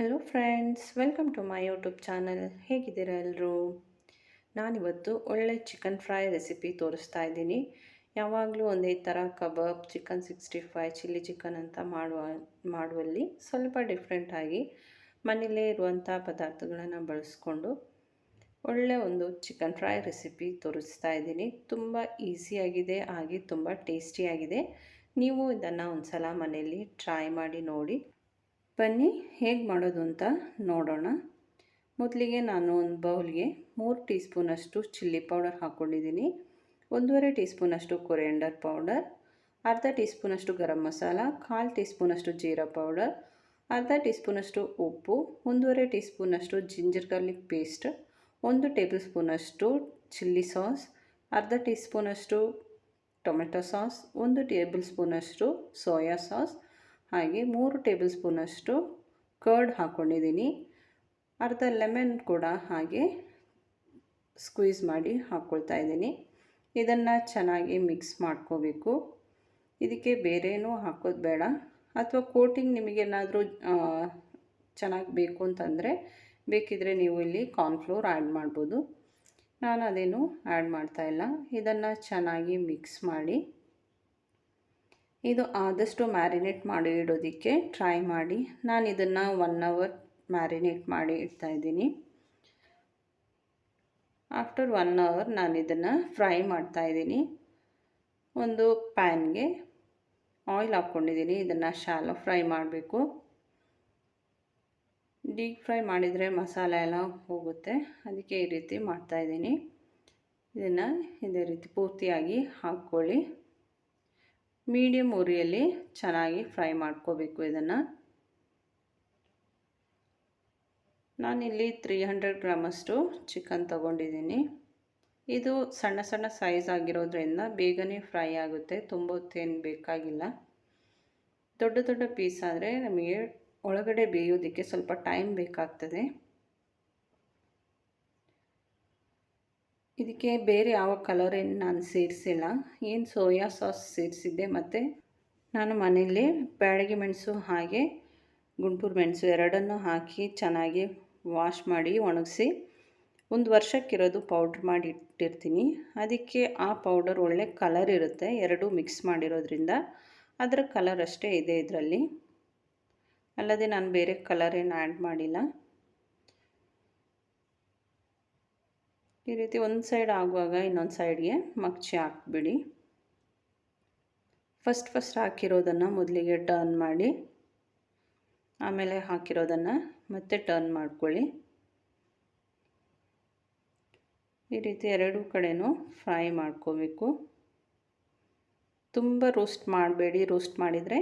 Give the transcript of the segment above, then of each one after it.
Hello friends welcome to my YouTube channel ಹೇಗಿದ್ದೀರಾ ಎಲ್ಲರೂ ನಾನಿವತ್ತು ಒಳ್ಳೆ ಚಿಕನ್ ಫ್ರೈ ರೆಸಿಪಿ ತೋರಿಸ್ತಾ ಇದ್ದೀನಿ. ಯಾವಾಗಲೂ ಒಂದೇ ಥರ ಕಬಾಬ್ chicken sixty five chilli chicken ಅಂತ ಮಾಡುವ, ಮಾಡುವಲ್ಲಿ ಸ್ವಲ್ಪ ಡಿಫ್ರೆಂಟಾಗಿ ಮನೇಲೇ ಇರುವಂಥ ಪದಾರ್ಥಗಳನ್ನು ಬಳಸ್ಕೊಂಡು ಒಳ್ಳೆ ಒಂದು ಚಿಕನ್ ಫ್ರೈ ರೆಸಿಪಿ ತೋರಿಸ್ತಾ ಇದ್ದೀನಿ. ತುಂಬ ಈಸಿಯಾಗಿದೆ ಹಾಗೆ ತುಂಬ ಟೇಸ್ಟಿಯಾಗಿದೆ ನೀವು ಇದನ್ನು ಒಂದು ಸಲ ಮನೆಯಲ್ಲಿ ಟ್ರೈ ಮಾಡಿ ನೋಡಿ. ಬನ್ನಿ, ಹೇಗೆ ಮಾಡೋದು ಅಂತ ನೋಡೋಣ. ಮೊದಲಿಗೆ ನಾನು ಒಂದು ಬೌಲ್ಗೆ ಮೂರು ಟೀ ಸ್ಪೂನಷ್ಟು ಚಿಲ್ಲಿ ಪೌಡರ್ ಹಾಕ್ಕೊಂಡಿದ್ದೀನಿ. ಒಂದೂವರೆ ಟೀ ಸ್ಪೂನಷ್ಟು ಕೊರಿಯಂಡರ್ ಪೌಡರ್, ಅರ್ಧ ಟೀ ಸ್ಪೂನಷ್ಟು ಗರಂ ಮಸಾಲ, ಕಾಲು ಟೀ ಸ್ಪೂನಷ್ಟು ಜೀರಾ ಪೌಡರ್, ಅರ್ಧ ಟೀ ಸ್ಪೂನಷ್ಟು ಉಪ್ಪು, ಒಂದೂವರೆ ಟೀ ಸ್ಪೂನಷ್ಟು ಜಿಂಜರ್ ಗಾರ್ಲಿಕ್ ಪೇಸ್ಟ್, ಒಂದು ಟೇಬಲ್ ಸ್ಪೂನಷ್ಟು ಚಿಲ್ಲಿ ಸಾಸ್, ಅರ್ಧ ಟೀ ಸ್ಪೂನಷ್ಟು ಟೊಮೆಟೊ ಸಾಸ್, ಒಂದು ಟೇಬಲ್ ಸ್ಪೂನಷ್ಟು ಸೋಯಾ ಸಾಸ್ ಹಾಗೆ ಮೂರು ಟೇಬಲ್ ಸ್ಪೂನಷ್ಟು ಕರ್ಡ್ ಹಾಕ್ಕೊಂಡಿದ್ದೀನಿ ಅರ್ಧ ಲೆಮನ್ ಕೂಡ ಹಾಗೆ ಸ್ಕ್ವೀಸ್ ಮಾಡಿ ಹಾಕ್ಕೊಳ್ತಾ ಇದ್ದೀನಿ. ಇದನ್ನು ಚೆನ್ನಾಗಿ ಮಿಕ್ಸ್ ಮಾಡ್ಕೋಬೇಕು. ಇದಕ್ಕೆ ಬೇರೇನೂ ಹಾಕೋದು ಬೇಡ. ಅಥವಾ ಕೋಟಿಂಗ್ ನಿಮಗೇನಾದರೂ ಚೆನ್ನಾಗಿ ಬೇಕು ಅಂತಂದರೆ ಬೇಕಿದ್ರೆ ನೀವು ಇಲ್ಲಿ ಕಾರ್ನ್ಫ್ಲೋರ್ ಆ್ಯಡ್ ಮಾಡ್ಬೋದು. ನಾನು ಅದೇನು ಆ್ಯಡ್ ಮಾಡ್ತಾಯಿಲ್ಲ ಇದನ್ನು ಚೆನ್ನಾಗಿ ಮಿಕ್ಸ್ ಮಾಡಿ ಇದು ಆದಷ್ಟು ಮ್ಯಾರಿನೇಟ್ ಮಾಡಿ ಇಡೋದಕ್ಕೆ ಟ್ರೈ ಮಾಡಿ. ನಾನು ಇದನ್ನು ಒನ್ ಅವರ್ ಮ್ಯಾರಿನೇಟ್ ಮಾಡಿ ಇಡ್ತಾಯಿದ್ದೀನಿ ಆಫ್ಟರ್ ಒನ್ ಅವರ್ ನಾನು ಇದನ್ನು ಫ್ರೈ ಮಾಡ್ತಾ ಇದ್ದೀನಿ. ಒಂದು ಪ್ಯಾನ್ಗೆ ಆಯಿಲ್ ಹಾಕ್ಕೊಂಡಿದ್ದೀನಿ. ಇದನ್ನು ಶಾಲೋ ಫ್ರೈ ಮಾಡಬೇಕು. ಡೀಪ್ ಫ್ರೈ ಮಾಡಿದರೆ ಮಸಾಲೆ ಎಲ್ಲ ಹೋಗುತ್ತೆ. ಅದಕ್ಕೆ ಈ ರೀತಿ ಮಾಡ್ತಾಯಿದ್ದೀನಿ ಇದನ್ನು ಇದೇ ರೀತಿ ಪೂರ್ತಿಯಾಗಿ ಹಾಕ್ಕೊಳ್ಳಿ. ಮೀಡಿಯಮ್ ಉರಿಯಲ್ಲಿ ಚೆನ್ನಾಗಿ ಫ್ರೈ ಮಾಡ್ಕೋಬೇಕು ಇದನ್ನು. ನಾನಿಲ್ಲಿ ತ್ರೀ ಹಂಡ್ರೆಡ್ ಗ್ರಾಮಷ್ಟು ಚಿಕನ್ ತಗೊಂಡಿದ್ದೀನಿ. ಇದು ಸಣ್ಣ ಸಣ್ಣ ಸೈಜ್ ಆಗಿರೋದ್ರಿಂದ ಬೇಗನೆ ಫ್ರೈ ಆಗುತ್ತೆ ತುಂಬ ಹೊತ್ತೇನು ಬೇಕಾಗಿಲ್ಲ. ದೊಡ್ಡ ದೊಡ್ಡ ಪೀಸ್ ಆದರೆ ನಮಗೆ ಒಳಗಡೆ ಬೇಯೋದಕ್ಕೆ ಸ್ವಲ್ಪ ಟೈಮ್ ಬೇಕಾಗ್ತದೆ. ಇದಕ್ಕೆ ಬೇರೆ ಯಾವ ಕಲರ್ ಏನು ನಾನು ಸೇರಿಸಿಲ್ಲ. ಏನು ಸೋಯಾ ಸಾಸ್ ಸೇರಿಸಿದ್ದೆ ಮತ್ತು ನಾನು ಮನೆಯಲ್ಲಿ ಬ್ಯಾಡಗಿ ಮೆಣಸು ಹಾಗೆ ಗುಂಟೂರು ಮೆಣಸು ಎರಡನ್ನು ಹಾಕಿ ಚೆನ್ನಾಗಿ ವಾಶ್ ಮಾಡಿ ಒಣಗಿಸಿ ಒಂದು ವರ್ಷಕ್ಕಿರೋದು ಪೌಡ್ರ್ ಮಾಡಿ ಇಟ್ಟಿರ್ತೀನಿ. ಅದಕ್ಕೆ ಆ ಪೌಡರ್ ಒಳ್ಳೆ ಕಲರ್ ಇರುತ್ತೆ. ಎರಡೂ ಮಿಕ್ಸ್ ಮಾಡಿರೋದ್ರಿಂದ ಅದರ ಕಲರ್ ಅಷ್ಟೇ ಇದೆ ಇದರಲ್ಲಿ. ಅಲ್ಲದೆ ನಾನು ಬೇರೆ ಕಲರ್ ಏನು ಆ್ಯಡ್ ಮಾಡಿಲ್ಲ. ಈ ರೀತಿ ಒಂದು ಸೈಡ್ ಆಗುವಾಗ ಇನ್ನೊಂದು ಸೈಡ್ಗೆ ಮಗ್ಚಿ ಹಾಕ್ಬಿಡಿ. ಫಸ್ಟ್ ಫಸ್ಟ್ ಹಾಕಿರೋದನ್ನು ಮೊದಲಿಗೆ ಟರ್ನ್ ಮಾಡಿ. ಆಮೇಲೆ ಹಾಕಿರೋದನ್ನು ಮತ್ತೆ ಟರ್ನ್ ಮಾಡ್ಕೊಳ್ಳಿ. ಈ ರೀತಿ ಎರಡೂ ಕಡೆನೂ ಫ್ರೈ ಮಾಡ್ಕೋಬೇಕು. ತುಂಬ ರೋಸ್ಟ್ ಮಾಡಬೇಡಿ. ರೋಸ್ಟ್ ಮಾಡಿದರೆ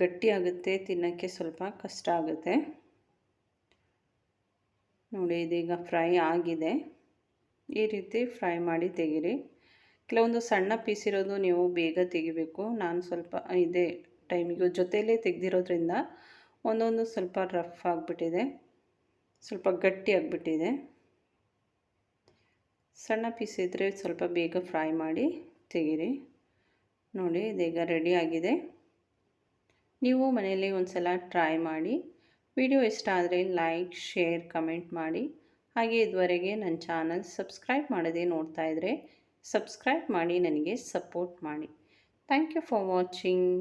ಗಟ್ಟಿಯಾಗುತ್ತೆ ತಿನ್ನೋಕ್ಕೆ ಸ್ವಲ್ಪ ಕಷ್ಟ ಆಗುತ್ತೆ. ನೋಡಿ, ಇದೀಗ ಫ್ರೈ ಆಗಿದೆ. ಈ ರೀತಿ ಫ್ರೈ ಮಾಡಿ ತೆಗೀರಿ. ಕೆಲವೊಂದು ಸಣ್ಣ ಪೀಸ್ ಇರೋದು ನೀವು ಬೇಗ ತೆಗಿಬೇಕು. ನಾನು ಸ್ವಲ್ಪ ಇದೇ ಟೈಮಿಗೆ ಜೊತೆಯಲ್ಲೇ ತೆಗೆದಿರೋದ್ರಿಂದ ಒಂದೊಂದು ಸ್ವಲ್ಪ ರಫ್ ಆಗಿಬಿಟ್ಟಿದೆ. ಸ್ವಲ್ಪ ಗಟ್ಟಿ ಆಗಿಬಿಟ್ಟಿದೆ. ಸಣ್ಣ ಪೀಸ್ ಇದ್ದರೆ ಸ್ವಲ್ಪ ಬೇಗ ಫ್ರೈ ಮಾಡಿ ತೆಗೀರಿ. ನೋಡಿ, ಇದೀಗ ರೆಡಿ ಆಗಿದೆ. ನೀವು ಮನೆಯಲ್ಲಿ ಒಂದು ಸಲ ಟ್ರೈ ಮಾಡಿ. ವಿಡಿಯೋ ಇಷ್ಟ ಆದರೆ ಲೈಕ್, ಶೇರ್, ಕಮೆಂಟ್ ಮಾಡಿ. ಹಾಗೆ ಇದುವರೆಗೆ ನನ್ನ ಚಾನಲ್ ಸಬ್ಸ್ಕ್ರೈಬ್ ಮಾಡದೆ ನೋಡ್ತಾ ಇದ್ದರೆ ಸಬ್ಸ್ಕ್ರೈಬ್ ಮಾಡಿ, ನನಗೆ ಸಪೋರ್ಟ್ ಮಾಡಿ. Thank you for watching.